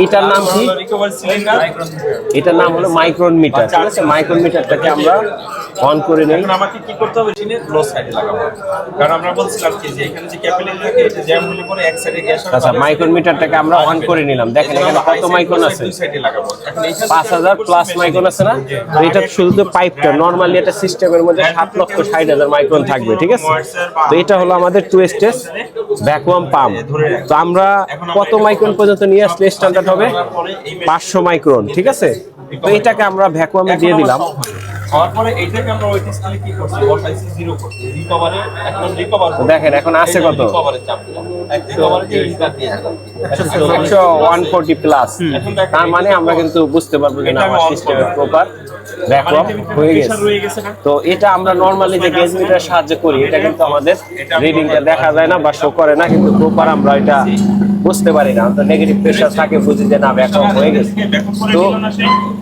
এইটার নাম কি? এটার নাম হলো মাইক্রন মিটার ঠিক আছে? মাইক্রন মিটারটাকে আমরা অন করে নেই। এখন আমাকে কি করতে হবে? মেশিনে লো সাইডে লাগাবো। কারণ আমরা বলছিলাম কি যে এখানে যে ক্যাপিলারি থাকে এটা জ্যাম হলে পরে এক সাইডে গ্যাস আচ্ছা মাইক্রন মিটারটাকে আমরা অন করে নিলাম। দেখেন এখানে কত মাইক্রন আছে? দুই সাইডে লাগাবো। এখন পাঁচ হাজার প্লাস মাইক্রন আছে না? এটা শুধু তো পাইপটা নর্মালি এটা সিস্টেমের মধ্যে সাত লক্ষ ষাট হাজার মাইক্রন থাকবে ঠিক আছে? তো এটা হলো আমাদের টু স্টেজ ভ্যাকুয়াম পাম্প তো আমরা কত মাইক্রন পর্যন্ত নিয়ে আসলে স্ট্যান্ডার্ড হবে পাঁচশো মাইক্রন ঠিক আছে? তো এটাকে আমরা ভ্যাকুয়ামে দিয়ে দিলাম। দেখেন এখন আছে কত? প্লাস তার মানে আমরা কিন্তু বুঝতে পারব যে আমার সিস্টেমের প্রপার ভ্যাকুয়াম হয়ে গেছে। রয়ে গেছে না। তো এটা আমরা নর্মালি যে গেজ মিটার সাহায্যে করি এটা কিন্তু আমাদের রিডিংটা দেখা যায় না বা শো করে না কিন্তু প্রপার আমরা এটা বুঝতে পারি না। তো নেগেটিভ প্রেশার থাকে বুঝি যে না ভ্যাকুয়াম হয়ে গেছে। তো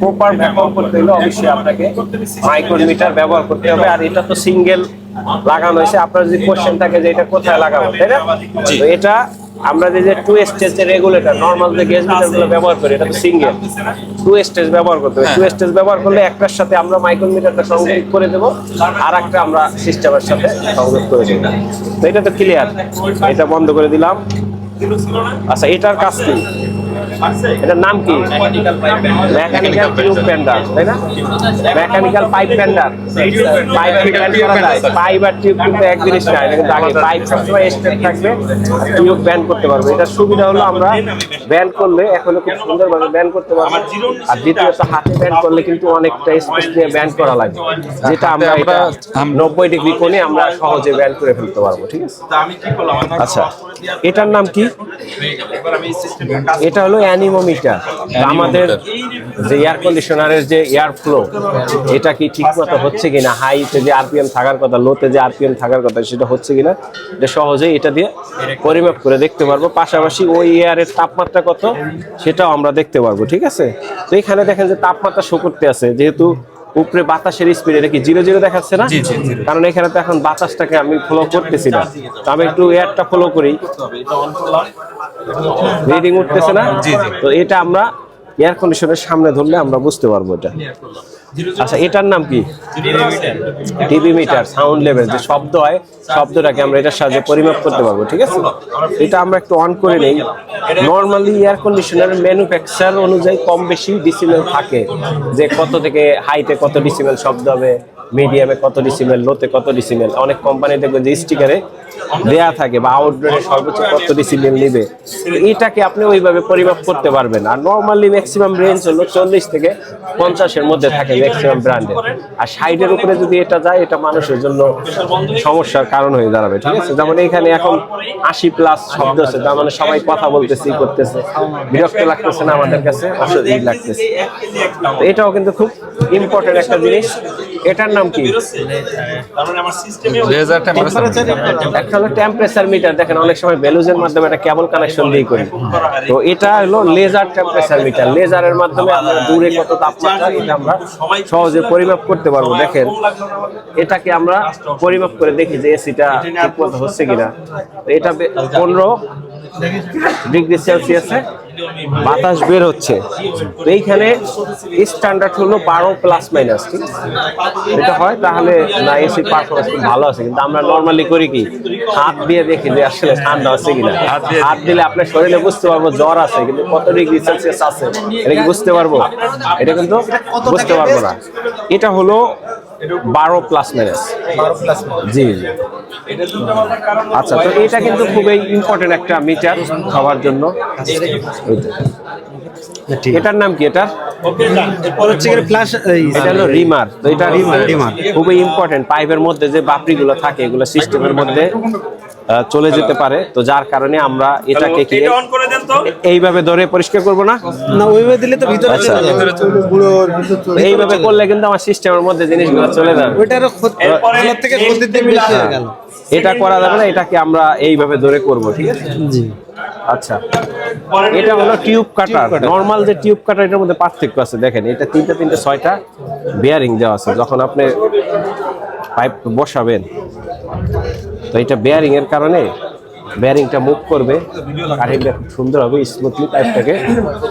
প্রপার ভ্যাকুয়াম করতে হলে অবশ্যই আপনাকে মাইক্রোমিটার ব্যবহার করতে হবে। আর এটা তো সিঙ্গেল লাগানো হয়েছে। আপনার যদি কোশ্চেন থাকে যে এটা কোথায় লাগাবো তাই না? তো এটা আমরা যে টু স্টেজ যে রেগুলেটর নর্মাল যে গেজ মিটারগুলো ব্যবহার করি এটা তো সিঙ্গেল টু স্টেজ ব্যবহার করতে হবে। টু স্টেজ ব্যবহার করলে একটার সাথে আমরা মাইক্রোমিটারটা সংযোগ করে দেব আর একটা আমরা সিস্টেমের সাথে সংযোগ করে দেব। তো এটা তো ক্লিয়ার এটা বন্ধ করে দিলাম। আচ্ছা এটার কাজ কি? এটার নাম কি? Mechanical pipe mechanical tube bender তাই না? Mechanical pipe bender pipe bend করা যায়। পাইপ আর টিউব কিন্তু এক জিনিস না এটা কিন্তু আগে পাইপ সবসময় স্ট্রেট থাকবে টিউব ব্যান্ড করতে পারবে। এটার সুবিধা হলো আমরা ব্যান্ড করলে এখনও খুব সুন্দরভাবে ব্যান্ড করতে পারব। আর দ্বিতীয়ত হাতে ব্যান্ড করলে কিন্তু অনেকটা স্পেস নিয়ে ব্যান্ড করা লাগে। যেটা আমরা এটা নব্বই ডিগ্রি কোণে আমরা সহজে ব্যান্ড করে ফেলতে পারব ঠিক আছে? তা আমি কি করলাম? আচ্ছা এটার নাম কি? এটা হলো অ্যানিমোমিটার। আমাদের যে এয়ার কন্ডিশনারের যে এয়ার ফ্লো এটা কি ঠিক মতো হচ্ছে কিনা? হাইতে যে আরপিএম থাকার কথা লোতে যে আরপিএম থাকার কথা সেটা হচ্ছে কিনা? এটা সহজেই এটা দিয়ে পরিমাপ করে দেখতে পারব। পাশাপাশি ওই এয়ারের তাপমাত্রা কত সেটাও আমরা দেখতে পারব ঠিক আছে? তো এখানে দেখেন যে তাপমাত্রা শো করতে আছে। যেহেতু উপরে বাতাসের স্পিড এটা কি জিরো জিরো দেখাচ্ছে না? কারণ এখানে তো এখন বাতাসটাকে আমি ফলো করতেছি না। তো আমি একটু এয়ারটা ফলো করি। রিডিং উঠতেছে না? তো এটা আমরা এয়ার কন্ডিশনের সামনে ধরলে আমরা বুঝতে পারব এটা। আচ্ছা এটার নাম কি? TV metre. সাউন্ড লেভেল যে শব্দ হয় শব্দটাকে আমরা এটার সাহায্যে পরিমাপ করতে পারব ঠিক আছে? এটা আমরা একটু অন করে নেই। নর্মালি এয়ার কন্ডিশনার ম্যানুফ্যাকচার অনুযায়ী কম বেশি ডিসিমেল থাকে যে কত থেকে হাইতে কত ডিসিমেল শব্দ হবে মিডিয়ামে কত ডিসিমেল লোতে কত ডিসিমেল অনেক কোম্পানি দেখবেন যে স্টিকারে দেয়া থাকে বা আউটডোরে সর্বোচ্চ কত ডিসিমেল নিবে। এটাকে আপনি ওইভাবে পরিমাপ করতে পারবেন। আর নর্মালি ম্যাক্সিমাম রেঞ্জ হলো চল্লিশ থেকে পঞ্চাশের মধ্যে থাকে ম্যাক্সিমাম ব্র্যান্ডের আর সাইডের উপরে যদি এটা যায় এটা মানুষের জন্য সমস্যার কারণ হয়ে দাঁড়াবে ঠিক আছে? যেমন এখানে এখন আশি প্লাস শব্দ আছে তার মানে সবাই কথা বলতেছে করতেছে। বিরক্ত লাগতেছে না আমাদের কাছে অসুবিধা লাগতেছে। এটাও কিন্তু খুব ইম্পর্টেন্ট একটা জিনিস। এটার নাম কি? হলো টেম্পারেচার মিটার দেখেন অনেক সময় বেলুজের মাধ্যমে একটা কেবল কানেকশন দিয়ে করি। তো এটা হলো লেজার টেম্পারেচার মিটার লেজারের মাধ্যমে আমরা দূরে কত তাপমাত্রা, এটা আমরা সহজে পরিমাপ করতে পারব। দেখেন, এটাকে আমরা পরিমাপ করে দেখি যে এসিটা ঠিক হচ্ছে কিনা। এটা পনেরো ডিগ্রি সেলসিয়াসে বাতাস বের হচ্ছে। তো এইখানে স্ট্যান্ডার্ড হলো বারো প্লাস মাইনাস ঠিক এটা হয় তাহলে না এসি পারফরমেন্স খুব ভালো আছে কিন্তু আমরা নর্মালি করি কি হাত দিয়ে দেখি যে আসলে ঠান্ডা আছে কিনা। হাত দিলে আপনার শরীরে বুঝতে পারব জ্বর আছে কিন্তু কত ডিগ্রি সেলসিয়াস আছে এটা কি বুঝতে পারব? এটা কিন্তু বুঝতে পারব না। এটা হলো বারো প্লাস মাইনাস জি জি। আচ্ছা তো এটা কিন্তু খুবই ইম্পর্টেন্ট একটা মিটার খাওয়ার জন্য। এটার নাম কি এটা এটা হলো রিমার। তো এটা রিমার খুবই ইম্পর্টেন্ট পাইপের মধ্যে যে বাপড়িগুলো থাকে এগুলো সিস্টেমের মধ্যে চলে যেতে পারে। তো যার কারণে আমরা এটাকে কি অন করে দেন তো। এইভাবে ধরে পরিষ্কার করব না? না ওইভাবে দিলে তো ভিতরে আচ্ছা। চলে যাবে। ভিতরে চলে তো এইভাবে করলে কিন্তু আমার সিস্টেমের মধ্যে জিনিসগুলো চলে যাবে। এরপরে থেকে ক্ষতির দিক বেশি হয়ে গেল। এটা করা যাবে না এটাকে আমরা এইভাবে ধরে করব ঠিক আছে? জি। আচ্ছা। এটা হলো টিউব কাটার নর্মাল যে টিউব কাটার এটার মধ্যে পার্থক্য আছে দেখেন এটা তিনটা তিনটা ছয়টা বেয়ারিং দেওয়া আছে। যখন আপনি পাইপ বসাবেন তো এটা বেয়ারিং এর কারণে বেয়ারিংটা মুভ করবে। কাটিংটা খুব সুন্দর হবে স্মুথলি পাইপটাকে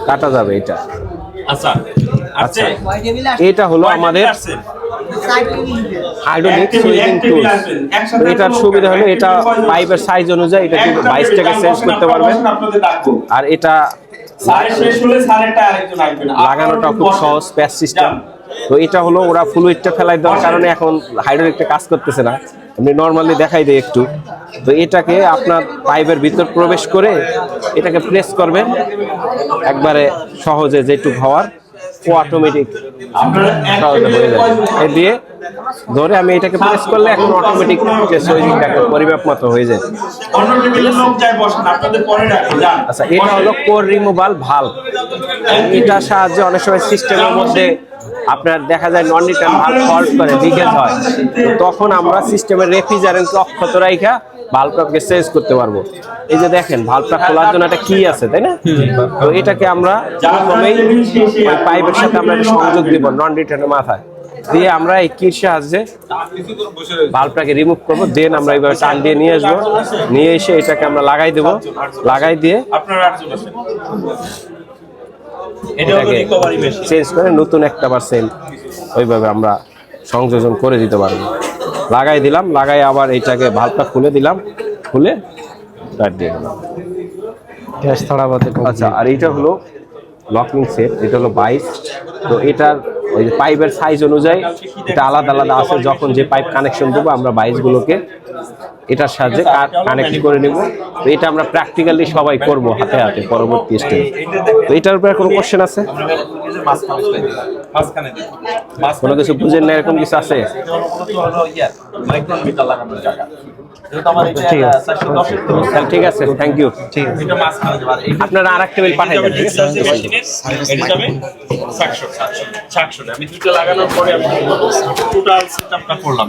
কাটা যাবে এটা। আচ্ছা আচ্ছা এটা হলো আমাদের হাইড্রোলিক সুইচিং টুল এটার সুবিধা হলো এটা পাইপের সাইজ অনুযায়ী এটা কিন্তু বাইশ টাকা চেঞ্জ করতে পারবেন। আর এটা লাগানোটা খুব সহজ প্যাচ সিস্টেম তো এটা হলো ওরা ফ্লুইডটা ফেলাই দেওয়ার কারণে এখন হাইড্রোলিকটা কাজ করতেছে না। আপনি নর্মালি দেখাই দেয় একটু। তো এটাকে আপনার পাইপের ভিতর প্রবেশ করে এটাকে প্রেস করবেন। একবারে সহজে যেটুক হওয়ার, ও অটোমেটিক সহজে হয়ে যাবে। এই দিয়ে ধরে আমি এটাকে প্রেস করলে এখন অটোমেটিক যে সুইচিংটা পরিমাপ মতো হয়ে যায়। আচ্ছা এটা হলো কোর রিমুভাল ভালো এটার সাহায্যে অনেক সময় সিস্টেমের মধ্যে আপনার দেখা যায় নন রিটার্ন ভাল্ব ফল্ট করে লিকেজ হয়। তো তখন আমরা সিস্টেমের রেফ্রিজারেন্ট অক্ষত রাইখা ভাল্বটাকে চেঞ্জ করতে পারব। এই যে দেখেন ভাল্বটা খোলার জন্য একটা কি আছে তাই না? তো এটাকে আমরা ওই পাইপের সাথে আমরা সংযোগ দিব নন রিটার্নের মাথায়। দিয়ে আমরা এই কির সাহায্যে ভাল্বটাকে রিমুভ করব দেন আমরা এইভাবে টান দিয়ে নিয়ে আসব। নিয়ে এসে এটাকে আমরা লাগাই দেবো। লাগাই দিয়ে আপনারা আটজন আছেন এটা হলো এটাকে চেঞ্জ করে নতুন একটা বার সেল ওইভাবে আমরা সংযোজন করে দিতে পারব। লাগাই দিলাম লাগাই আবার এইটাকে ভালটা খুলে দিলাম খুলে স্টার্ট দিয়ে দিলাম। গ্যাস আচ্ছা আর এইটা হলো লকিং সেট এটা হলো বাইশ। তো এটার ওই যে পাইপের সাইজ অনুযায়ী এটা আলাদা আলাদা আছে। যখন যে পাইপ কানেকশন দেবো আমরা বাইশগুলোকে এটার সাহায্যে কানেক্ট করে নেব? তো এটা আমরা প্র্যাকটিক্যালি সবাই করব হাতে হাতে পরবর্তী স্টেপ তো এটার উপরে কোনো কোশ্চেন আছে? কোনো কিছু বুঝেন না এরকম কিছু আছে? ঠিক আছে। 410 এর তো- তাহলে ঠিক আছে থ্যাংক ইউ আপনারা আর একটা বিল পাঠাই দেন। ঠিক আছে এটা যাবে 700, 700, 700 আমি দুটো লাগানোর পরে আমি টোটাল সেটআপটা করলাম।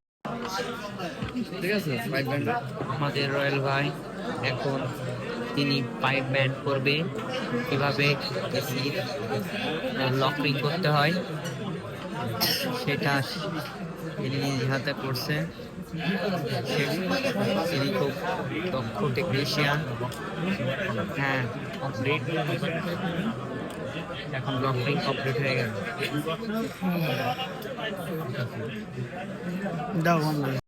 ঠিক আছে? পাইপ ব্যান্ডার আমাদের রয়্যাল ভাই এখন তিনি পাইপ ব্যান্ড করবে। কীভাবে লকিং করতে হয়, সেটা তিনি নিজ হাতে করছে। তিনি খুব দক্ষ টেকনিশিয়ান হ্যাঁ এখন লকিং কমপ্লিট হয়ে গেল দাও আমরা